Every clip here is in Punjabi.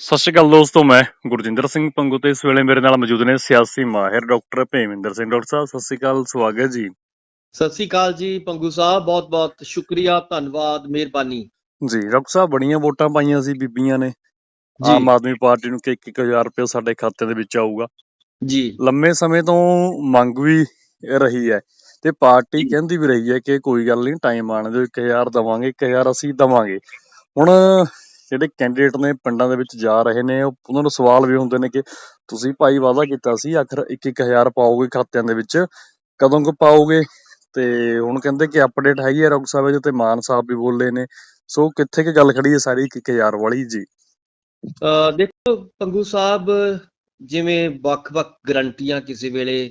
ਸਤਿ ਸ਼੍ਰੀ ਅਕਾਲ ਦੋਸਤੋ ਮੈਂ ਗੁਰਜਿੰਦਰ ਸਿੰਘ ਪੰਗੂ ਤੇ ਇਸ ਵੇਲੇ ਮੇਰੇ ਨਾਲ ਮੌਜੂਦ ਨੇ ਸਿਆਸੀ ਮਾਹਿਰ ਡਾਕਟਰ ਭੇਮਿੰਦਰ ਸਿੰਘ ਡਾਕਟਰ ਸਾਹਿਬ ਸਤਿ ਸ਼੍ਰੀ ਅਕਾਲ ਸਵਾਗਤ ਜੀ। ਸਤਿ ਸ੍ਰੀ ਅਕਾਲ ਜੀ ਪੰਗੂ ਸਾਹਿਬ ਬਹੁਤ ਬਹੁਤ ਸ਼ੁਕਰੀਆ ਧੰਨਵਾਦ ਮਿਹਰਬਾਨੀ। ਜੀ ਡਾਕਟਰ ਸਾਹਿਬ ਬੜੀਆਂ ਵੋਟਾਂ ਪਾਈਆਂ ਸੀ ਬੀਬੀਆਂ ਨੇ। ਆਮ ਆਦਮੀ ਪਾਰਟੀ ਨੂੰ ਕਿ 1000 ਰੁਪਏ ਸਾਡੇ ਖਾਤੇ ਦੇ ਵਿੱਚ ਆਊਗਾ। ਜੀ। ਲੰਮੇ ਸਮੇਂ ਤੋਂ ਮੰਗ ਵੀ ਰਹੀ ਹੈ ਤੇ ਪਾਰਟੀ। ਕਹਿੰਦੀ ਵੀ ਰਹੀ ਹੈ ਕਿ ਕੋਈ ਗੱਲ ਨਹੀਂ ਟਾਈਮ ਆਣ ਦਿਓ 1000 ਦਵਾਂਗੇ 1000 ਅਸੀਂ ਦਵਾਂਗੇ। ਹੁਣ ਜਿਹੜੇ ਕੈਂਡੀਡੇਟ ਨੇ ਪਿੰਡਾਂ ਦੇ ਵਿੱਚ ਜਾ ਰਹੇ ਨੇ ਉਹਨਾਂ ਨੂੰ ਸਵਾਲ ਵੀ ਹੁੰਦੇ ਨੇ ਕਿ ਤੁਸੀਂ ਭਾਈ ਵਾਅਦਾ ਕੀਤਾ ਸੀ, ਆਖਰ 1-1000 ਪਾਓਗੇ ਖਾਤਿਆਂ ਦੇ ਵਿੱਚ, ਕਦੋਂ ਕੁ ਪਾਓਗੇ? ਤੇ ਹੁਣ ਕਹਿੰਦੇ ਕਿ ਅਪਡੇਟ ਹੈਗੀ ਹੈ ਡਾਕਟਰ ਸਾਹਿਬ ਇਹਦੇ ਤੇ, ਮਾਨ ਸਾਹਿਬ ਵੀ ਬੋਲੇ ਨੇ। ਸੋ ਕਿੱਥੇ ਕਿ ਗੱਲ ਖੜੀ ਹੈ ਸਾਰੀ 1000 ਵਾਲੀ ਜੀ? ਦੇਖੋ ਪੰਗੂ ਸਾਹਿਬ, ਜਿਵੇਂ ਵੱਖ-ਵੱਖ ਗਰੰਟੀਆਂ ਕਿਸੇ ਵੇਲੇ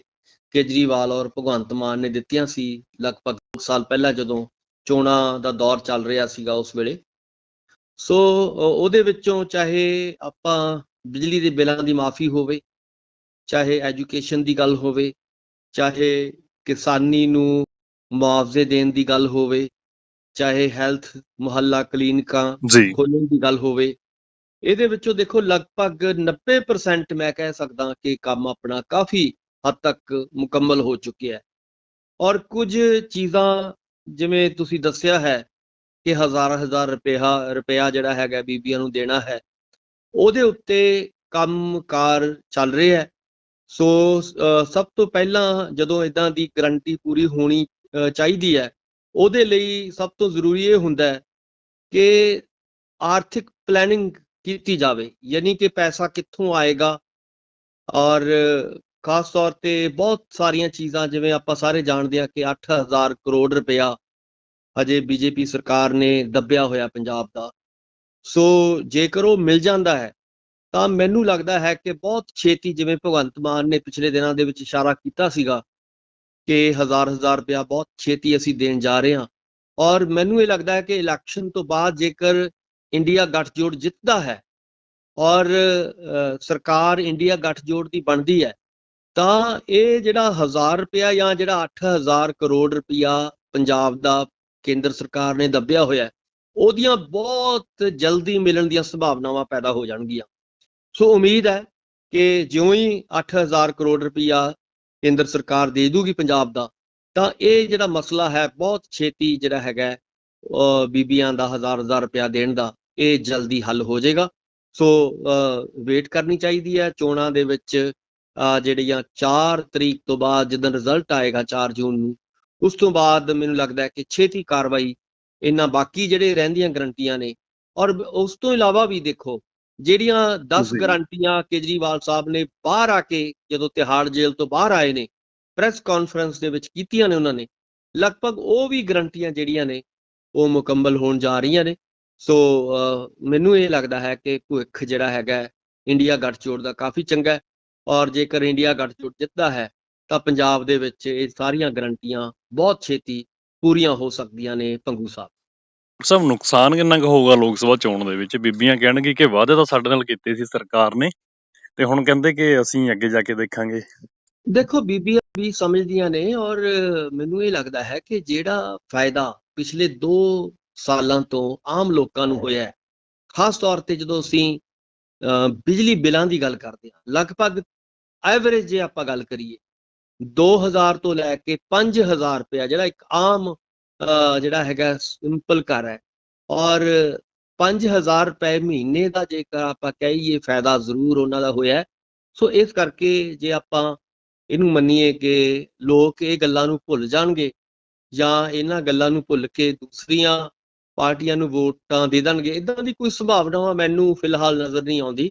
ਕੇਜਰੀਵਾਲ ਔਰ ਭਗਵੰਤ ਮਾਨ ਨੇ ਦਿੱਤੀਆਂ ਸੀ, ਲਗਭਗ 2 ਸਾਲ ਪਹਿਲਾਂ ਜਦੋਂ ਚੋਣਾਂ ਦਾ ਦੌਰ ਚੱਲ ਰਿਹਾ ਸੀਗਾ ਉਸ ਵੇਲੇ ਸੋ ਉਹਦੇ ਵਿੱਚੋਂ ਚਾਹੇ ਆਪਾਂ ਬਿਜਲੀ ਦੇ ਬਿੱਲਾਂ ਦੀ ਮਾਫੀ ਹੋਵੇ ਚਾਹੇ ਐਜੂਕੇਸ਼ਨ ਦੀ ਗੱਲ ਹੋਵੇ ਚਾਹੇ ਕਿਸਾਨੀ ਨੂੰ ਮੁਆਵਜ਼ੇ ਦੇਣ ਦੀ ਗੱਲ ਹੋਵੇ ਚਾਹੇ ਹੈਲਥ ਮੁਹੱਲਾ ਕਲੀਨਿਕਾਂ ਜੀ। ਖੋਲ੍ਹਣ ਦੀ ਗੱਲ ਹੋਵੇ ਇਹਦੇ ਵਿੱਚੋਂ ਦੇਖੋ ਲਗਭਗ 90% ਮੈਂ ਕਹਿ ਸਕਦਾ ਕਿ ਕੰਮ ਆਪਣਾ ਕਾਫੀ ਹੱਦ ਤੱਕ ਮੁਕੰਮਲ ਹੋ ਚੁੱਕਿਆ ਹੈ। ਔਰ ਕੁਝ ਚੀਜ਼ਾਂ ਜਿਵੇਂ ਤੁਸੀਂ ਦੱਸਿਆ ਹੈ ਕਿ ਹਜ਼ਾਰ ਹਜ਼ਾਰ ਰੁਪਇਆ ਰੁਪਇਆ ਜਿਹੜਾ ਹੈਗਾ ਬੀਬੀਆਂ ਨੂੰ ਦੇਣਾ ਹੈ। ਉਹਦੇ ਉੱਤੇ ਕੰਮਕਾਰ ਚੱਲ ਰਿਹਾ ਹੈ। ਸੋ ਸਭ ਤੋਂ ਪਹਿਲਾਂ ਜਦੋਂ ਇਦਾਂ ਦੀ ਗਰੰਟੀ ਪੂਰੀ ਹੋਣੀ ਚਾਹੀਦੀ ਹੈ, ਉਹਦੇ ਲਈ ਸਭ ਤੋਂ ਜ਼ਰੂਰੀ ਇਹ ਹੁੰਦਾ ਹੈ ਕਿ ਆਰਥਿਕ ਪਲੈਨਿੰਗ ਕੀਤੀ ਜਾਵੇ। ਯਾਨੀ ਕਿ ਪੈਸਾ ਕਿੱਥੋਂ ਆਏਗਾ ਔਰ ਖਾਸ ਤੌਰ ਤੇ ਬਹੁਤ ਸਾਰੀਆਂ ਚੀਜ਼ਾਂ, ਜਿਵੇਂ ਆਪਾਂ ਸਾਰੇ ਜਾਣਦੇ ਹਾਂ ਕਿ 8000 ਕਰੋੜ ਰੁਪਇਆ ਹਜੇ ਬੀਜੇਪੀ ਸਰਕਾਰ ਨੇ ਦੱਬਿਆ ਹੋਇਆ ਪੰਜਾਬ ਦਾ। ਸੋ ਜੇਕਰ ਉਹ ਮਿਲ ਜਾਂਦਾ ਹੈ, ਤਾਂ ਮੈਨੂੰ ਲੱਗਦਾ ਹੈ ਕਿ ਬਹੁਤ ਛੇਤੀ ਜਿਵੇਂ ਭਗਵੰਤ ਮਾਨ ਨੇ ਪਿਛਲੇ ਦਿਨਾਂ ਦੇ ਵਿੱਚ ਇਸ਼ਾਰਾ ਕੀਤਾ ਸੀਗਾ ਕਿ ਹਜ਼ਾਰ ਹਜ਼ਾਰ ਰੁਪਇਆ ਬਹੁਤ ਛੇਤੀ ਅਸੀਂ ਦੇਣ ਜਾ ਰਹੇ ਹਾਂ। ਔਰ ਮੈਨੂੰ ਇਹ ਲੱਗਦਾ ਹੈ ਕਿ ਇਲੈਕਸ਼ਨ ਤੋਂ ਬਾਅਦ ਜੇਕਰ ਇੰਡੀਆ ਗੱਠਜੋੜ ਜਿੱਤਦਾ ਹੈ ਔਰ ਸਰਕਾਰ ਇੰਡੀਆ ਗੱਠਜੋੜ ਦੀ ਬਣਦੀ ਹੈ, ਤਾਂ ਇਹ ਜਿਹੜਾ 1000 ਰੁਪਇਆ ਜਾਂ ਜਿਹੜਾ 8000 ਕਰੋੜ ਰੁਪਇਆ ਪੰਜਾਬ ਦਾ ਕੇਂਦਰ ਸਰਕਾਰ ਨੇ ਦੱਬਿਆ ਹੋਇਆ ਉਹਦੀਆਂ ਬਹੁਤ ਜਲਦੀ ਮਿਲਣ ਦੀਆਂ ਸੰਭਾਵਨਾਵਾਂ ਪੈਦਾ ਹੋ ਜਾਣਗੀਆਂ। ਸੋ ਉਮੀਦ ਹੈ ਕਿ ਜਿਉਂ ਹੀ 8000 ਕਰੋੜ ਰੁਪਇਆ ਕੇਂਦਰ ਸਰਕਾਰ ਦੇ ਦੂਗੀ ਪੰਜਾਬ ਦਾ, ਤਾਂ ਇਹ ਜਿਹੜਾ ਮਸਲਾ ਹੈ, ਬਹੁਤ ਛੇਤੀ ਜਿਹੜਾ ਹੈਗਾ ਬੀਬੀਆਂ ਦਾ ਹਜ਼ਾਰ ਹਜ਼ਾਰ ਰੁਪਇਆ ਦੇਣ ਦਾ, ਇਹ ਜਲਦੀ ਹੱਲ ਹੋ ਜਾਏਗਾ। ਸੋ ਵੇਟ ਕਰਨੀ ਚਾਹੀਦੀ ਹੈ, ਚੋਣਾਂ ਦੇ ਵਿੱਚ ਜਿਹੜੀਆਂ 4 ਤਰੀਕ ਤੋਂ ਬਾਅਦ, ਜਦੋਂ ਰਿਜ਼ਲਟ ਆਏਗਾ 4 ਜੂਨ ਨੂੰ ਉਸ ਤੋਂ ਬਾਅਦ ਮੈਨੂੰ ਲੱਗਦਾ ਹੈ ਕਿ ਛੇਤੀ ਕਾਰਵਾਈ ਇਹਨਾਂ ਬਾਕੀ ਜਿਹੜੇ ਰਹਿੰਦੀਆਂ ਗਰੰਟੀਆਂ ਨੇ। ਔਰ ਉਸ ਤੋਂ ਇਲਾਵਾ ਵੀ ਦੇਖੋ ਜਿਹੜੀਆਂ 10 ਜੀ। ਗਰੰਟੀਆਂ ਕੇਜਰੀਵਾਲ ਸਾਹਿਬ ਨੇ ਬਾਹਰ ਆ ਕੇ ਜਦੋਂ ਤਿਹਾੜ ਜੇਲ੍ਹ ਤੋਂ ਬਾਹਰ ਆਏ ਨੇ ਪ੍ਰੈਸ ਕਾਨਫਰੰਸ ਦੇ ਵਿੱਚ ਕੀਤੀਆਂ ਨੇ ਉਹਨਾਂ ਨੇ ਲਗਭਗ ਉਹ ਵੀ ਗਰੰਟੀਆਂ ਜਿਹੜੀਆਂ ਨੇ ਉਹ ਮੁਕੰਮਲ ਹੋਣ ਜਾ ਰਹੀਆਂ ਨੇ। ਸੋ ਮੈਨੂੰ ਇਹ ਲੱਗਦਾ ਹੈ ਕਿ ਭਵਿੱਖ ਜਿਹੜਾ ਹੈਗਾ ਇੰਡੀਆ ਗੱਠਜੋੜ ਦਾ ਕਾਫੀ ਚੰਗਾ ਹੈ। ਔਰ ਜੇਕਰ ਇੰਡੀਆ ਗੱਠਜੋੜ ਜਿੱਤਦਾ ਹੈ ਤਾਂ ਪੰਜਾਬ ਦੇ ਵਿੱਚ ਇਹ ਸਾਰੀਆਂ ਗਰੰਟੀਆਂ ਬਹੁਤ ਛੇਤੀ ਪੂਰੀਆਂ ਹੋ ਸਕਦੀਆਂ ਨੇ ਪੰਗੂ ਸਾਹਿਬ। ਸਭ ਨੁਕਸਾਨ ਕਿੰਨਾ ਕੁ ਹੋਊਗਾ ਲੋਕ ਸਭਾ ਚੋਣ ਦੇ ਵਿੱਚ? ਬੀਬੀਆਂ ਕਹਿਣਗੇ ਕਿ ਵਾਅਦੇ ਤਾਂ ਸਾਡੇ ਨਾਲ ਕੀਤੇ ਸੀ ਸਰਕਾਰ ਨੇ ਤੇ ਹੁਣ ਕਹਿੰਦੇ ਕਿ ਅਸੀਂ ਅੱਗੇ ਜਾ ਕੇ ਦੇਖਾਂਗੇ। ਦੇਖੋ ਬੀਬੀਆਂ ਵੀ ਸਮਝਦੀਆਂ ਨੇ ਔਰ ਮੈਨੂੰ ਇਹ ਲੱਗਦਾ ਹੈ ਕਿ ਜਿਹੜਾ ਫਾਇਦਾ ਪਿਛਲੇ 2 ਸਾਲਾਂ ਤੋਂ ਆਮ ਲੋਕਾਂ ਨੂੰ ਹੋਇਆ ਖਾਸ ਤੌਰ ਤੇ ਜਦੋਂ ਅਸੀਂ ਬਿਜਲੀ ਬਿੱਲਾਂ ਦੀ ਗੱਲ ਕਰਦੇ ਹਾਂ ਲਗਭਗ ਐਵਰੇਜ ਜੇ ਆਪਾਂ ਗੱਲ ਕਰੀਏ 2000 ਤੋਂ ਲੈ ਕੇ 5000 ਰੁਪਇਆ ਜਿਹੜਾ ਇੱਕ ਆਮ ਅਹ, ਜਿਹੜਾ ਹੈਗਾ ਸਿੰਪਲ ਘਰ ਹੈ। ਔਰ 5000 ਰੁਪਏ ਮਹੀਨੇ ਦਾ ਜੇਕਰ ਆਪਾਂ ਕਹੀਏ ਫਾਇਦਾ ਜ਼ਰੂਰ ਉਹਨਾਂ ਦਾ ਹੋਇਆ ਸੋ ਇਸ ਕਰਕੇ ਜੇ ਆਪਾਂ ਇਹਨੂੰ ਮੰਨੀਏ ਕਿ ਲੋਕ ਇਹ ਗੱਲਾਂ ਨੂੰ ਭੁੱਲ ਜਾਣਗੇ ਜਾਂ ਇਹਨਾਂ ਗੱਲਾਂ ਨੂੰ ਭੁੱਲ ਕੇ ਦੂਸਰੀਆਂ ਪਾਰਟੀਆਂ ਨੂੰ ਵੋਟਾਂ ਦੇ ਦੇਣਗੇ ਇਦਾਂ ਦੀ ਕੋਈ ਸੰਭਾਵਨਾਵਾਂ ਮੈਨੂੰ ਫਿਲਹਾਲ ਨਜ਼ਰ ਨਹੀਂ ਆਉਂਦੀ।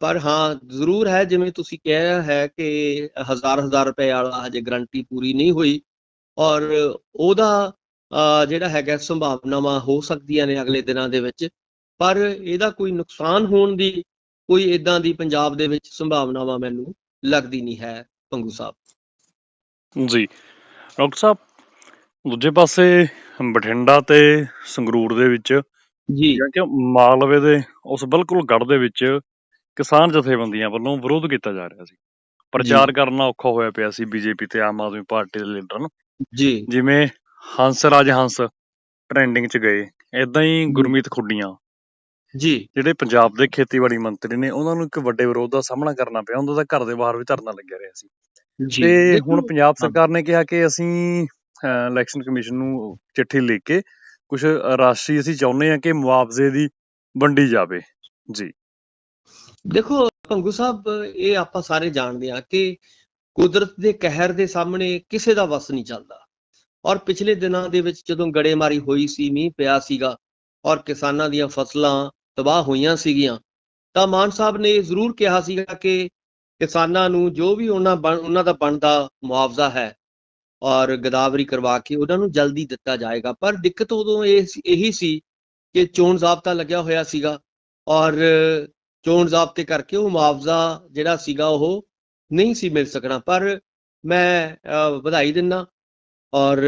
ਪਰ ਹਾਂ ਜ਼ਰੂਰ ਹੈ ਜਿਵੇਂ ਤੁਸੀਂ ਕਿਹਾ ਹੈ ਕਿ ਹਜ਼ਾਰ ਹਜ਼ਾਰ ਰੁਪਏ ਵਾਲਾ ਹਜੇ ਗਰੰਟੀ ਪੂਰੀ ਨਹੀਂ ਹੋਈ ਔਰ ਉਹਦਾ ਜਿਹੜਾ ਹੈਗਾ ਸੰਭਾਵਨਾਵਾਂ ਹੋ ਸਕਦੀਆਂ ਨੇ ਅਗਲੇ ਦਿਨਾਂ ਦੇ ਵਿੱਚ ਪਰ ਇਹਦਾ ਕੋਈ ਨੁਕਸਾਨ ਹੋਣ ਦੀ ਕੋਈ ਇਦਾਂ ਦੀ ਪੰਜਾਬ ਦੇ ਵਿੱਚ ਸੰਭਾਵਨਾਵਾਂ ਮੈਨੂੰ ਲੱਗਦੀ ਨਹੀਂ ਹੈ ਪੰਗੂ ਸਾਹਿਬ। ਜੀ ਡਾਕਟਰ ਸਾਹਿਬ ਦੂਜੇ ਪਾਸੇ ਬਠਿੰਡਾ ਤੇ ਸੰਗਰੂਰ ਦੇ ਵਿੱਚ ਜੀ। ਜਾਂ ਕਿ ਮਾਲਵੇ ਦੇ ਉਸ ਬਿਲਕੁਲ ਗੜ ਦੇ ਵਿੱਚ ਕਿਸਾਨ ਜਥੇਬੰਦੀਆਂ ਵੱਲੋਂ ਵਿਰੋਧ ਕੀਤਾ ਜਾ ਰਿਹਾ ਸੀ। ਪ੍ਰਚਾਰ ਕਰਨਾ ਔਖਾ ਹੋਇਆ ਪਿਆ ਸੀ ਬੀਜੇਪੀ ਤੇ ਆਮ ਆਦਮੀ ਪਾਰਟੀ ਦੇ ਲੀਡਰ ਨੂੰ। ਜੀ। ਜਿਵੇਂ ਹੰਸ ਰਾਜ ਹੰਸ ਟ੍ਰੈਂਡਿੰਗ 'ਚ ਗਏ ਇਦਾਂ ਹੀ ਗੁਰਮੀਤ ਖੁੱਡੀਆਂ। ਜੀ। ਜਿਹੜੇ ਪੰਜਾਬ ਦੇ ਖੇਤੀਬਾੜੀ ਮੰਤਰੀ ਨੇ ਉਹਨਾਂ ਨੂੰ ਇੱਕ ਵੱਡੇ ਵਿਰੋਧ ਦਾ ਸਾਹਮਣਾ ਕਰਨਾ ਪਿਆ ਉਹਨਾਂ ਦਾ ਘਰ ਦੇ ਬਾਹਰ ਵੀ ਧਰਨਾ ਲੱਗਿਆ ਰਿਹਾ ਸੀ। ਜੀ। ਤੇ ਹੁਣ ਪੰਜਾਬ। ਸਰਕਾਰ ਨੇ ਕਿਹਾ ਕਿ ਅਸੀਂ ਇਲੈਕਸ਼ਨ ਕਮਿਸ਼ਨ ਨੂੰ ਚਿੱਠੀ ਲਿਖ ਕੇ ਕੁਝ ਰਾਸ਼ੀ ਅਸੀਂ ਚਾਹੁੰਦੇ ਹਾਂ ਕਿ ਮੁਆਵਜ਼ੇ ਦੀ ਵੰਡੀ ਜਾਵੇ। ਜੀ। ਦੇਖੋ ਭੰਗੂ ਸਾਹਿਬ, ਇਹ ਆਪਾਂ ਸਾਰੇ ਜਾਣਦੇ ਹਾਂ ਕਿ ਕੁਦਰਤ ਦੇ ਕਹਿਰ ਦੇ ਸਾਹਮਣੇ ਕਿਸੇ ਦਾ ਵਸ ਨਹੀਂ ਚੱਲਦਾ। ਔਰ ਪਿਛਲੇ ਦਿਨਾਂ ਦੇ ਵਿੱਚ ਜਦੋਂ ਗੜੇਮਾਰੀ ਹੋਈ ਸੀ, ਮੀਂਹ ਪਿਆ ਸੀਗਾ ਔਰ ਕਿਸਾਨਾਂ ਦੀਆਂ ਫਸਲਾਂ ਤਬਾਹ ਹੋਈਆਂ ਸੀਗੀਆਂ, ਤਾਂ ਮਾਨ ਸਾਹਿਬ ਨੇ ਜ਼ਰੂਰ ਕਿਹਾ ਸੀਗਾ ਕਿ ਕਿਸਾਨਾਂ ਨੂੰ ਜੋ ਵੀ ਉਹਨਾਂ ਬਣ- ਉਹਨਾਂ ਦਾ ਬਣਦਾ ਮੁਆਵਜ਼ਾ ਹੈ ਔਰ ਗਦਾਵਰੀ ਕਰਵਾ ਕੇ ਉਹਨਾਂ ਨੂੰ ਜਲਦੀ ਦਿੱਤਾ ਜਾਏਗਾ। ਪਰ ਦਿੱਕਤ ਉਦੋਂ ਇਹ ਸੀ- ਇਹੀ ਸੀ ਕਿ ਚੋਣ ਜ਼ਾਬਤਾ ਲੱਗਿਆ ਹੋਇਆ ਸੀਗਾ ਔਰ ਚੋਣ ਜ਼ਾਬਤੇ ਕਰਕੇ ਉਹ ਮੁਆਵਜ਼ਾ ਜਿਹੜਾ ਸੀਗਾ ਉਹ ਨਹੀਂ ਸੀ ਮਿਲ ਸਕਣਾ। ਪਰ ਮੈਂ ਵਧਾਈ ਦਿੰਦਾ ਔਰ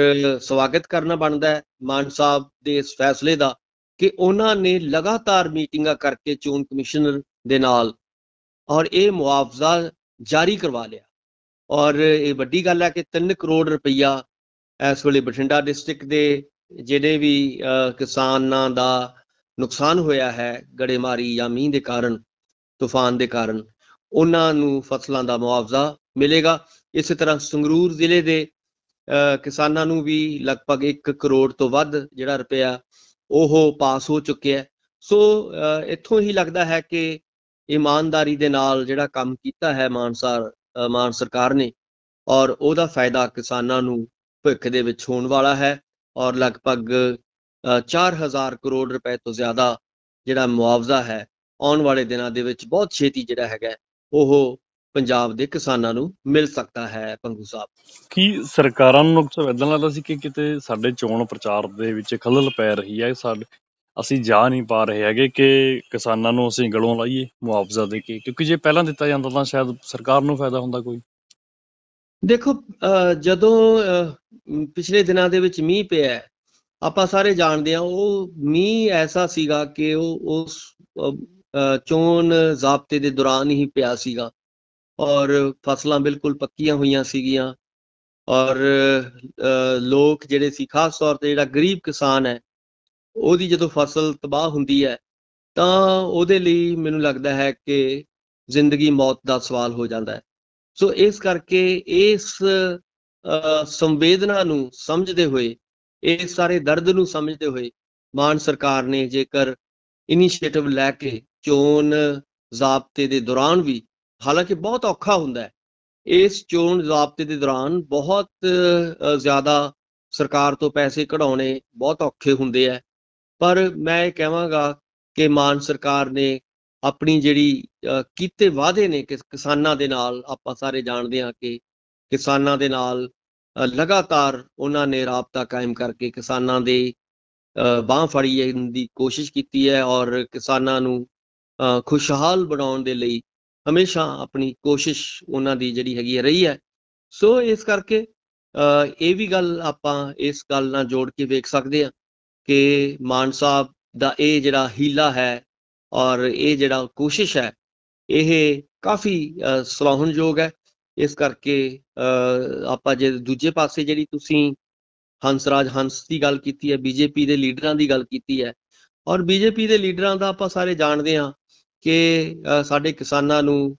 ਸਵਾਗਤ ਕਰਨਾ ਬਣਦਾ ਹੈ ਮਾਨ ਸਾਹਿਬ ਦੇ ਇਸ ਫੈਸਲੇ ਦਾ ਕਿ ਉਹਨਾਂ ਨੇ ਲਗਾਤਾਰ ਮੀਟਿੰਗਾਂ ਕਰਕੇ ਚੋਣ ਕਮਿਸ਼ਨਰ ਦੇ ਨਾਲ ਔਰ ਇਹ ਮੁਆਵਜ਼ਾ ਜਾਰੀ ਕਰਵਾ ਲਿਆ। ਔਰ ਇਹ ਵੱਡੀ ਗੱਲ ਹੈ ਕਿ 3 ਕਰੋੜ ਰੁਪਈਆ ਇਸ ਵੇਲੇ ਬਠਿੰਡਾ ਡਿਸਟ੍ਰਿਕਟ ਦੇ ਜਿਹੜੇ ਵੀ ਅਹ, ਕਿਸਾਨਾਂ ਦਾ ਨੁਕਸਾਨ ਹੋਇਆ ਹੈ ਗੜੇਮਾਰੀ ਜਾਂ ਮੀਂਹ ਦੇ ਕਾਰਨ ਤੂਫਾਨ ਦੇ ਕਾਰਨ ਉਹਨਾਂ ਨੂੰ ਫਸਲਾਂ ਦਾ ਮੁਆਵਜ਼ਾ ਮਿਲੇਗਾ। ਇਸੇ ਤਰ੍ਹਾਂ ਸੰਗਰੂਰ ਜ਼ਿਲ੍ਹੇ ਦੇ ਅਹ, ਕਿਸਾਨਾਂ ਨੂੰ ਵੀ ਲਗਭਗ 1 ਕਰੋੜ ਤੋਂ ਵੱਧ ਜਿਹੜਾ ਰੁਪਇਆ ਉਹ ਪਾਸ ਹੋ ਚੁੱਕਿਆ ਸੋ ਇੱਥੋਂ ਹੀ ਲੱਗਦਾ ਹੈ ਕਿ ਇਮਾਨਦਾਰੀ ਦੇ ਨਾਲ ਜਿਹੜਾ ਕੰਮ ਕੀਤਾ ਹੈ ਮਾਨਸਰ ਮਾਨ ਸਰਕਾਰ ਨੇ ਔਰ ਉਹਦਾ ਫਾਇਦਾ ਕਿਸਾਨਾਂ ਨੂੰ ਭਵਿੱਖ ਦੇ ਵਿੱਚ ਹੋਣ ਵਾਲਾ ਹੈ ਔਰ ਲਗਭਗ 4000 ਕਰੋੜ ਰੁਪਏ ਤੋਂ ਜ਼ਿਆਦਾ ਜਿਹੜਾ ਮੁਆਵਜ਼ਾ ਹੈ ਆਉਣ ਵਾਲੇ ਦਿਨਾਂ ਦੇ ਵਿੱਚ ਬਹੁਤ ਛੇਤੀ ਜਿਹੜਾ ਹੈਗਾ ਉਹ ਪੰਜਾਬ ਦੇ ਕਿਸਾਨਾਂ ਨੂੰ ਮਿਲ ਸਕਦਾ ਹੈ ਪੰਗੂ ਸਾਹਿਬ। ਕੀ ਸਰਕਾਰਾਂ ਨੂੰ ਨੁਕਸ ਇਦਾਂ ਲੱਗਦਾ ਸੀ ਕਿ ਕਿਤੇ ਸਾਡੇ ਚੋਣ ਪ੍ਰਚਾਰ ਦੇ ਵਿੱਚ ਖਲਲ ਪੈ ਰਹੀ ਹੈ ਸਾਡੇ ਅਸੀਂ ਜਾ ਨਹੀਂ ਪਾ ਰਹੇ ਹੈਗੇ ਕਿ ਕਿਸਾਨਾਂ ਨੂੰ ਅਸੀਂ ਗਲੋਂ ਲਾਈਏ ਮੁਆਵਜ਼ਾ ਦੇ ਕੇ ਕਿਉਂਕਿ ਜੇ ਪਹਿਲਾਂ ਦਿੱਤਾ ਜਾਂਦਾ ਤਾਂ ਸ਼ਾਇਦ ਸਰਕਾਰ ਨੂੰ ਫਾਇਦਾ ਹੁੰਦਾ ਕੋਈ। ਦੇਖੋ ਜਦੋਂ ਪਿਛਲੇ ਦਿਨਾਂ ਦੇ ਵਿੱਚ ਮੀਂਹ ਪਿਆ ਆਪਾਂ ਸਾਰੇ ਜਾਣਦੇ ਹਾਂ, ਉਹ ਮੀਂਹ ਐਸਾ ਸੀਗਾ ਕਿ ਉਹ ਉਸ ਚੋਣ ਜ਼ਾਬਤੇ ਦੇ ਦੌਰਾਨ ਹੀ ਪਿਆ ਸੀਗਾ ਔਰ ਫਸਲਾਂ ਬਿਲਕੁਲ ਪੱਕੀਆਂ ਹੋਈਆਂ ਸੀਗੀਆਂ ਔਰ ਲੋਕ ਜਿਹੜੇ ਸੀ, ਖਾਸ ਤੌਰ ਤੇ ਜਿਹੜਾ ਗਰੀਬ ਕਿਸਾਨ ਹੈ, ਉਹਦੀ ਜਦੋਂ ਫਸਲ ਤਬਾਹ ਹੁੰਦੀ ਹੈ, ਤਾਂ ਉਹਦੇ ਲਈ ਮੈਨੂੰ ਲੱਗਦਾ ਹੈ ਕਿ ਜ਼ਿੰਦਗੀ ਮੌਤ ਦਾ ਸਵਾਲ ਹੋ ਜਾਂਦਾ ਹੈ। ਸੋ ਇਸ ਕਰਕੇ ਇਸ ਸੰਵੇਦਨਾ ਨੂੰ ਸਮਝਦੇ ਹੋਏ ਇਸ ਸਾਰੇ ਦਰਦ ਨੂੰ ਸਮਝਦੇ ਹੋਏ ਮਾਨ ਸਰਕਾਰ ਨੇ ਜੇਕਰ ਇਨੀਸ਼ੀਏਟਿਵ ਲੈ ਕੇ ਚੋਣ ਜ਼ਾਬਤੇ ਦੇ ਦੌਰਾਨ ਵੀ, ਹਾਲਾਂਕਿ ਬਹੁਤ ਔਖਾ ਹੁੰਦਾ ਹੈ, ਇਸ ਚੋਣ ਜ਼ਾਬਤੇ ਦੇ ਦੌਰਾਨ ਬਹੁਤ ਜ਼ਿਆਦਾ ਸਰਕਾਰ ਤੋਂ ਪੈਸੇ ਕਢਾਉਣੇ ਬਹੁਤ ਔਖੇ ਹੁੰਦੇ ਆ ਪਰ ਮੈਂ ਇਹ ਕਹਾਂਗਾ ਕਿ ਮਾਨ ਸਰਕਾਰ ਨੇ ਆਪਣੀ ਜਿਹੜੀ ਕੀਤੇ ਵਾਅਦੇ ਨੇ ਕਿ ਕਿਸਾਨਾਂ ਦੇ ਨਾਲ, ਆਪਾਂ ਸਾਰੇ ਜਾਣਦੇ ਹਾਂ ਕਿ ਕਿਸਾਨਾਂ ਦੇ ਨਾਲ ਲਗਾਤਾਰ ਉਹਨਾਂ ਨੇ ਰਾਬਤਾ ਕਾਇਮ ਕਰਕੇ ਕਿਸਾਨਾਂ ਦੇ ਬਾਹ ਫੜੀ ਦੀ ਕੋਸ਼ਿਸ਼ ਕੀਤੀ ਹੈ ਔਰ ਕਿਸਾਨਾਂ ਨੂੰ ਖੁਸ਼ਹਾਲ ਬਣਾਉਣ ਦੇ ਲਈ ਹਮੇਸ਼ਾ ਆਪਣੀ ਕੋਸ਼ਿਸ਼ ਉਹਨਾਂ ਦੀ ਜਿਹੜੀ ਹੈਗੀ ਹੈ ਰਹੀ ਹੈ। ਸੋ ਇਸ ਕਰਕੇ ਇਹ ਵੀ ਗੱਲ ਆਪਾਂ ਇਸ ਗੱਲ ਨਾਲ ਜੋੜ ਕੇ ਵੇਖ ਸਕਦੇ ਹਾਂ ਕਿ ਮਾਨ ਸਾਹਿਬ ਦਾ ਇਹ ਜਿਹੜਾ ਹੀਲਾ ਹੈ ਔਰ ਇਹ ਜਿਹੜਾ ਕੋਸ਼ਿਸ਼ ਹੈ, ਇਹ ਕਾਫੀ ਸਲਾਹਣਯੋਗ ਹੈ। ਇਸ ਕਰਕੇ ਅਹ, ਆਪਾਂ ਜੇ ਦੂਜੇ ਪਾਸੇ ਜਿਹੜੀ ਤੁਸੀਂ ਹੰਸਰਾਜ ਹੰਸ ਦੀ ਗੱਲ ਕੀਤੀ ਹੈ ਬੀਜੇਪੀ ਦੇ ਲੀਡਰਾਂ ਦੀ ਗੱਲ ਕੀਤੀ ਹੈ ਔਰ ਬੀਜੇਪੀ ਦੇ ਲੀਡਰਾਂ ਦਾ ਆਪਾਂ ਸਾਰੇ ਜਾਣਦੇ ਹਾਂ ਕਿ ਸਾਡੇ ਕਿਸਾਨਾਂ ਨੂੰ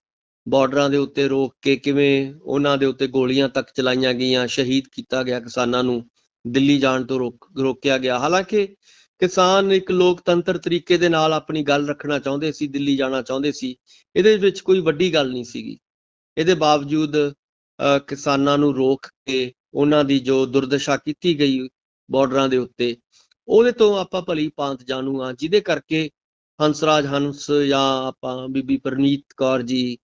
ਬਾਰਡਰਾਂ ਦੇ ਉੱਤੇ ਰੋਕ ਕੇ ਕਿਵੇਂ ਉਹਨਾਂ ਦੇ ਉੱਤੇ ਗੋਲੀਆਂ ਤੱਕ ਚਲਾਈਆਂ ਗਈਆਂ ਸ਼ਹੀਦ ਕੀਤਾ ਗਿਆ ਕਿਸਾਨਾਂ ਨੂੰ ਦਿੱਲੀ ਜਾਣ ਤੋਂ ਰੋਕ ਰੋਕਿਆ ਗਿਆ। ਹਾਲਾਂਕਿ ਕਿਸਾਨ ਇੱਕ ਲੋਕਤੰਤਰ ਤਰੀਕੇ ਦੇ ਨਾਲ ਆਪਣੀ ਗੱਲ ਰੱਖਣਾ ਚਾਹੁੰਦੇ ਸੀ ਦਿੱਲੀ ਜਾਣਾ ਚਾਹੁੰਦੇ ਸੀ ਇਹਦੇ ਵਿੱਚ ਕੋਈ ਵੱਡੀ ਗੱਲ ਨਹੀਂ ਸੀਗੀ। ਇਹਦੇ ਬਾਵਜੂਦ ਕਿਸਾਨਾਂ ਨੂੰ ਰੋਕ ਕੇ ਉਹਨਾਂ ਦੀ ਜੋ ਦੁਰਦਸ਼ਾ ਕੀਤੀ ਗਈ ਬਾਰਡਰਾਂ ਦੇ ਉੱਤੇ, ਉਹਦੇ ਤੋਂ ਆਪਾਂ ਭਲੀ ਭਾਂਤ ਜਾਣੂ ਆ ਜਿਹਦੇ ਕਰਕੇ ਹੰਸਰਾਜ ਹੰਸ ਜਾਂ ਆਪਾਂ ਬੀਬੀ ਪ੍ਰਨੀਤ ਕੌਰ ਜੀ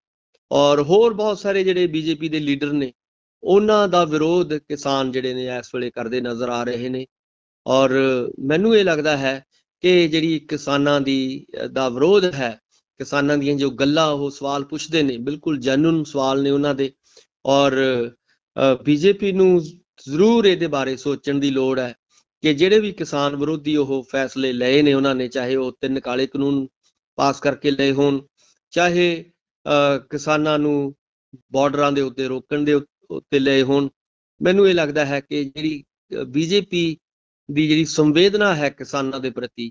ਔਰ ਹੋਰ ਬਹੁਤ ਸਾਰੇ ਜਿਹੜੇ ਬੀਜੇਪੀ ਦੇ ਲੀਡਰ ਨੇ, ਉਹਨਾਂ ਦਾ ਵਿਰੋਧ ਕਿਸਾਨ ਜਿਹੜੇ ਨੇ ਇਸ ਵੇਲੇ ਕਰਦੇ ਨਜ਼ਰ ਆ ਰਹੇ ਨੇ ਔਰ ਮੈਨੂੰ ਇਹ ਲੱਗਦਾ ਹੈ ਕਿ ਜਿਹੜੀ ਕਿਸਾਨਾਂ ਦੀ ਦਾ ਵਿਰੋਧ ਹੈ ਕਿਸਾਨਾਂ ਦੀਆਂ ਜੋ ਗੱਲਾਂ ਉਹ ਸਵਾਲ ਪੁੱਛਦੇ ਨੇ ਬਿਲਕੁਲ ਜੈਨੂਨ ਸਵਾਲ ਨੇ ਉਹਨਾਂ ਦੇ ਔਰ ਬੀਜੇਪੀ ਨੂੰ ਜ਼ਰੂਰ ਇਹਦੇ ਬਾਰੇ ਸੋਚਣ ਦੀ ਲੋੜ ਹੈ ਕਿ ਜਿਹੜੇ ਵੀ ਕਿਸਾਨ ਵਿਰੋਧੀ ਉਹ ਫੈਸਲੇ ਲਏ ਨੇ ਉਹਨਾਂ ਨੇ ਚਾਹੇ ਉਹ ਤਿੰਨ ਕਾਲੇ ਕਾਨੂੰਨ ਪਾਸ ਕਰਕੇ ਲਏ ਹੋਣ ਚਾਹੇ ਅ, ਕਿਸਾਨਾਂ ਨੂੰ ਬਾਰਡਰਾਂ ਦੇ ਉੱਤੇ ਰੋਕਣ ਦੇ ਉੱਤੇ ਲਏ ਹੋਣ ਮੈਨੂੰ ਇਹ ਲੱਗਦਾ ਹੈ ਕਿ ਜਿਹੜੀ ਬੀਜੇਪੀ ਦੀ ਜਿਹੜੀ ਸੰਵੇਦਨਾ ਹੈ ਕਿਸਾਨਾਂ ਦੇ ਪ੍ਰਤੀ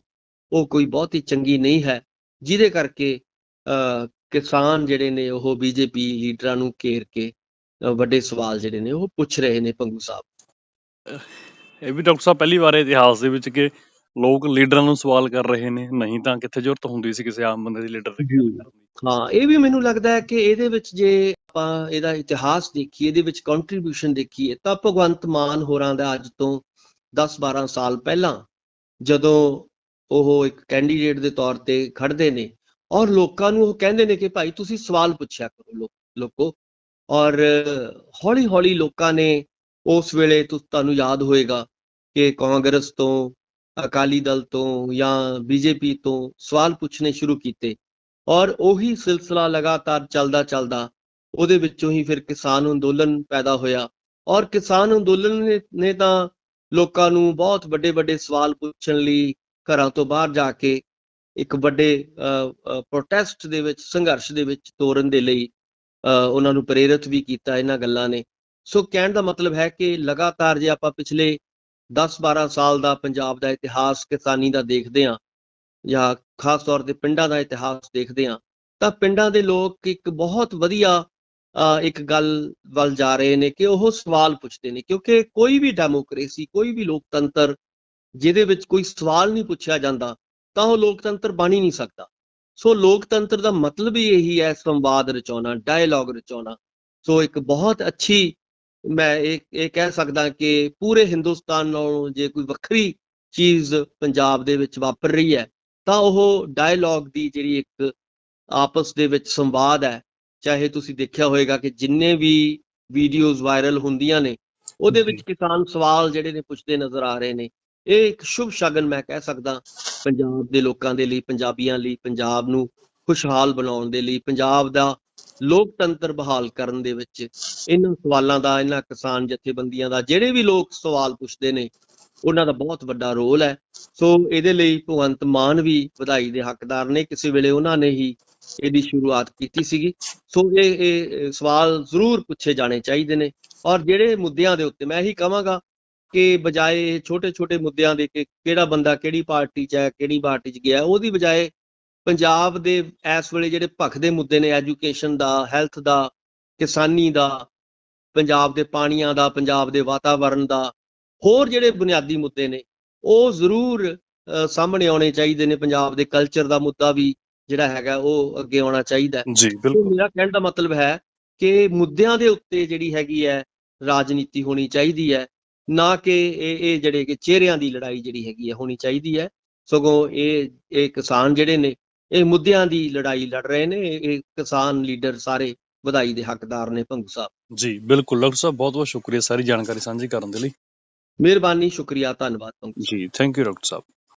ਉਹ ਕੋਈ ਬਹੁਤ ਹੀ ਚੰਗੀ ਨਹੀਂ ਹੈ। ਜਿਹਦੇ ਕਰਕੇ ਕਿਸਾਨ ਜਿਹੜੇ ਨੇ ਉਹ ਬੀਜੇਪੀ ਲੀਡਰਾਂ ਨੂੰ ਘੇਰ ਕੇ ਵੱਡੇ ਸਵਾਲ ਜਿਹੜੇ ਨੇ ਉਹ ਪੁੱਛ ਰਹੇ ਨੇ ਪੰਗੂ ਸਾਹਿਬ। ਇਹ ਵੀ ਡਾਕਟਰ ਸਾਹਿਬ ਪਹਿਲੀ ਵਾਰ ਇਤਿਹਾਸ ਦੇ ਵਿੱਚ ਕਿ ਲੋਕ ਲੀਡਰਾਂ ਨੂੰ ਸਵਾਲ ਕਰ ਰਹੇ ਨੇ ਨਹੀਂ ਤਾਂ ਕਿੱਥੇ ਜ਼ਰੂਰਤ ਹੁੰਦੀ ਸੀ ਕਿਸੇ ਆਮ ਬੰਦੇ ਦੀ ਲੀਡਰ ਦੀ ਹਾਂ ਇਹ ਵੀ ਮੈਨੂੰ ਲੱਗਦਾ ਹੈ ਕਿ ਇਹਦੇ ਵਿੱਚ ਜੇ ਆਪਾਂ ਇਹਦਾ ਇਤਿਹਾਸ ਦੇਖੀਏ ਇਹਦੇ ਵਿੱਚ ਕੰਟਰੀਬਿਊਸ਼ਨ ਦੇਖੀਏ ਤਾਂ ਭਗਵੰਤ ਮਾਨ ਹੋਰਾਂ ਦਾ ਅੱਜ ਤੋਂ 10-12 ਸਾਲ ਪਹਿਲਾਂ ਜਦੋਂ ਉਹ ਇੱਕ ਕੈਂਡੀਡੇਟ ਦੇ ਤੌਰ ਤੇ ਖੜਦੇ ਨੇ ਔਰ ਲੋਕਾਂ ਨੂੰ ਉਹ ਕਹਿੰਦੇ ਨੇ ਕਿ ਭਾਈ ਤੁਸੀਂ ਸਵਾਲ ਪੁੱਛਿਆ ਕਰੋ ਲੋਕੋ ਔਰ ਹੌਲੀ-ਹੌਲੀ ਲੋਕਾਂ ਨੇ ਉਸ ਵੇਲੇ ਤੁ- ਤੁਹਾਨੂੰ ਯਾਦ ਹੋਏਗਾ ਕਿ ਕਾਂਗਰਸ ਤੋਂ, ਅਕਾਲੀ ਦਲ ਤੋਂ ਜਾਂ ਬੀਜੇਪੀ ਤੋਂ ਸਵਾਲ ਪੁੱਛਣੇ ਸ਼ੁਰੂ ਕੀਤੇ ਔਰ ਉਹੀ ਸਿਲਸਿਲਾ ਲਗਾਤਾਰ ਚੱਲਦਾ ਚੱਲਦਾ ਉਹਦੇ ਵਿੱਚੋਂ ਹੀ ਫਿਰ ਕਿਸਾਨ ਅੰਦੋਲਨ ਪੈਦਾ ਹੋਇਆ ਔਰ ਕਿਸਾਨ ਅੰਦੋਲਨ ਨੇ ਤਾਂ ਲੋਕਾਂ ਨੂੰ ਬਹੁਤ ਵੱਡੇ ਵੱਡੇ ਸਵਾਲ ਪੁੱਛਣ ਲਈ ਘਰਾਂ ਤੋਂ ਬਾਹਰ ਜਾ ਕੇ ਇੱਕ ਵੱਡੇ ਪ੍ਰੋਟੈਸਟ ਦੇ ਵਿੱਚ ਸੰਘਰਸ਼ ਦੇ ਵਿੱਚ ਤੋਰਨ ਦੇ ਲਈ ਅ, ਉਹਨਾਂ ਨੂੰ ਪ੍ਰੇਰਿਤ ਵੀ ਕੀਤਾ ਇਹਨਾਂ ਗੱਲਾਂ ਨੇ। ਸੋ ਕਹਿਣ ਦਾ ਮਤਲਬ ਹੈ ਕਿ ਲਗਾਤਾਰ ਜੇ ਆਪਾਂ ਪਿਛਲੇ 10-12 ਸਾਲ ਦਾ ਪੰਜਾਬ ਦਾ ਇਤਿਹਾਸ ਕਿਸਾਨੀ ਦਾ ਦੇਖਦੇ ਹਾਂ ਜਾਂ ਖਾਸ ਤੌਰ ਤੇ ਪਿੰਡਾਂ ਦਾ ਇਤਿਹਾਸ ਦੇਖਦੇ ਹਾਂ ਤਾਂ ਪਿੰਡਾਂ ਦੇ ਲੋਕ ਇੱਕ ਬਹੁਤ ਵਧੀਆ ਅ, ਇੱਕ ਗੱਲ ਵੱਲ ਜਾ ਰਹੇ ਨੇ ਕਿ ਉਹ ਸਵਾਲ ਪੁੱਛਦੇ ਨੇ ਕਿਉਂਕਿ ਕੋਈ ਵੀ ਡੈਮੋਕ੍ਰੇਸੀ ਕੋਈ ਵੀ ਲੋਕਤੰਤਰ ਜਿਹਦੇ ਵਿੱਚ ਕੋਈ ਸਵਾਲ ਨਹੀਂ ਪੁੱਛਿਆ ਜਾਂਦਾ ਤਾਂ ਉਹ ਲੋਕਤੰਤਰ ਬਣ ਹੀ ਨਹੀਂ ਸਕਦਾ। ਸੋ ਲੋਕਤੰਤਰ ਦਾ ਮਤਲਬ ਹੀ ਇਹੀ ਹੈ ਸੰਵਾਦ ਰਚਾਉਣਾ ਡਾਇਲੌਗ ਰਚਾਉਣਾ। ਸੋ ਇੱਕ ਬਹੁਤ ਅੱਛੀ ਮੈਂ ਇਹ ਇਹ ਕਹਿ ਸਕਦਾ ਕਿ ਪੂਰੇ ਹਿੰਦੁਸਤਾਨ ਨਾਲੋਂ ਜੇ ਕੋਈ ਵੱਖਰੀ ਚੀਜ਼ ਪੰਜਾਬ ਦੇ ਵਿੱਚ ਵਾਪਰ ਰਹੀ ਹੈ ਤਾਂ ਉਹ ਡਾਇਲੌਗ ਦੀ ਜਿਹੜੀ ਇੱਕ ਆਪਸ ਦੇ ਵਿੱਚ ਸੰਵਾਦ ਹੈ। ਚਾਹੇ ਤੁਸੀਂ ਦੇਖਿਆ ਹੋਵੇਗਾ ਕਿ ਜਿੰਨੇ ਵੀ ਵੀਡੀਓਜ਼ ਵਾਇਰਲ ਹੁੰਦੀਆਂ ਨੇ ਉਹਦੇ ਵਿੱਚ ਕਿਸਾਨ ਸਵਾਲ ਜਿਹੜੇ ਨੇ ਪੁੱਛਦੇ ਨਜ਼ਰ ਆ ਰਹੇ ਨੇ। ਇਹ ਇੱਕ ਸ਼ੁਭ ਸ਼ਗਨ ਮੈਂ ਕਹਿ ਸਕਦਾ ਪੰਜਾਬ ਦੇ ਲੋਕਾਂ ਦੇ ਲਈ, ਪੰਜਾਬੀਆਂ ਲਈ, ਪੰਜਾਬ ਨੂੰ ਖੁਸ਼ਹਾਲ ਬਣਾਉਣ ਦੇ ਲਈ, ਪੰਜਾਬ ਦਾ ਲੋਕਤੰਤਰ ਬਹਾਲ ਕਰਨ ਦੇ ਵਿੱਚ ਇਹਨਾਂ ਸਵਾਲਾਂ ਦਾ, ਇਹਨਾਂ ਕਿਸਾਨ ਜਥੇਬੰਦੀਆਂ ਦਾ, ਜਿਹੜੇ ਵੀ ਲੋਕ ਸਵਾਲ ਪੁੱਛਦੇ ਨੇ, ਉਹਨਾਂ ਦਾ ਬਹੁਤ ਵੱਡਾ ਰੋਲ ਹੈ। ਸੋ ਇਹਦੇ ਲਈ ਭਗਵੰਤ ਮਾਨ ਵੀ ਵਧਾਈ ਦੇ ਹੱਕਦਾਰ ਨੇ। ਕਿਸੇ ਵੇਲੇ ਉਹਨਾਂ ਨੇ ਹੀ ਇਹਦੀ ਸ਼ੁਰੂਆਤ ਕੀਤੀ ਸੀਗੀ। ਸੋ ਇਹ ਇਹ ਸਵਾਲ ਜ਼ਰੂਰ ਪੁੱਛੇ ਜਾਣੇ ਚਾਹੀਦੇ ਨੇ। ਔਰ ਜਿਹੜੇ ਮੁੱਦਿਆਂ ਦੇ ਉੱਤੇ ਮੈਂ ਇਹੀ ਕਹਾਂਗਾ ਕਿ ਬਜਾਏ ਛੋਟੇ-ਛੋਟੇ ਮੁੱਦਿਆਂ ਦੇ ਕਿ ਕਿਹੜਾ ਬੰਦਾ ਕਿਹੜੀ ਪਾਰਟੀ 'ਚ ਹੈ ਕਿਹੜੀ ਪਾਰਟੀ 'ਚ ਗਿਆ ਉਹਦੀ ਬਜਾਏ ਪੰਜਾਬ ਦੇ ਇਸ ਵੇਲੇ ਜਿਹੜੇ ਭਖਦੇ ਮੁੱਦੇ ਨੇ ਐਜੂਕੇਸ਼ਨ ਦਾ ਹੈਲਥ ਦਾ ਕਿਸਾਨੀ ਦਾ ਪੰਜਾਬ ਦੇ ਪਾਣੀਆਂ ਦਾ ਪੰਜਾਬ ਦੇ ਵਾਤਾਵਰਣ ਦਾ ਹੋਰ ਜਿਹੜੇ ਬੁਨਿਆਦੀ ਮੁੱਦੇ ਨੇ ਉਹ ਜ਼ਰੂਰ ਸਾਹਮਣੇ ਆਉਣੇ ਚਾਹੀਦੇ ਨੇ ਪੰਜਾਬ ਦੇ ਕਲਚਰ ਦਾ ਮੁੱਦਾ ਵੀ ਜਿਹੜਾ ਹੈਗਾ ਉਹ ਅੱਗੇ ਆਉਣਾ ਚਾਹੀਦਾ ਜੀ ਬਿਲਕੁਲ। ਮੇਰਾ ਕਹਿਣ ਦਾ ਮਤਲਬ ਹੈ ਕਿ ਮੁੱਦਿਆਂ ਦੇ ਉੱਤੇ ਜਿਹੜੀ ਹੈਗੀ ਹੈ ਰਾਜਨੀਤੀ ਹੋਣੀ ਚਾਹੀਦੀ ਹੈ। ਨਾ ਕਿ ਇਹ ਇਹ ਜਿਹੜੇ ਕਿ ਚਿਹਰਿਆਂ ਦੀ ਲੜਾਈ ਜਿਹੜੀ ਹੈਗੀ ਹੈ ਹੋਣੀ ਚਾਹੀਦੀ ਹੈ। ਸਗੋਂ ਇਹ ਇਹ ਕਿਸਾਨ ਜਿਹੜੇ ਨੇ ਇਹ ਮੁੱਦਿਆਂ ਦੀ ਲੜਾਈ ਲੜ ਰਹੇ ਨੇ। ਇਹ ਕਿਸਾਨ ਲੀਡਰ ਸਾਰੇ ਵਧਾਈ ਦੇ ਹੱਕਦਾਰ ਨੇ ਭੰਗੂ ਸਾਹਿਬ। ਜੀ ਬਿਲਕੁਲ। ਡਾਕਟਰ ਸਾਹਿਬ ਬਹੁਤ ਬਹੁਤ ਸ਼ੁਕਰੀਆ ਸਾਰੀ ਜਾਣਕਾਰੀ ਸਾਂਝੀ ਕਰਨ ਦੇ ਲਈ। ਮਿਹਰਬਾਨੀ ਸ਼ੁਕਰੀਆ ਧੰਨਵਾਦ Bhangu ji thank you doctor Sahib.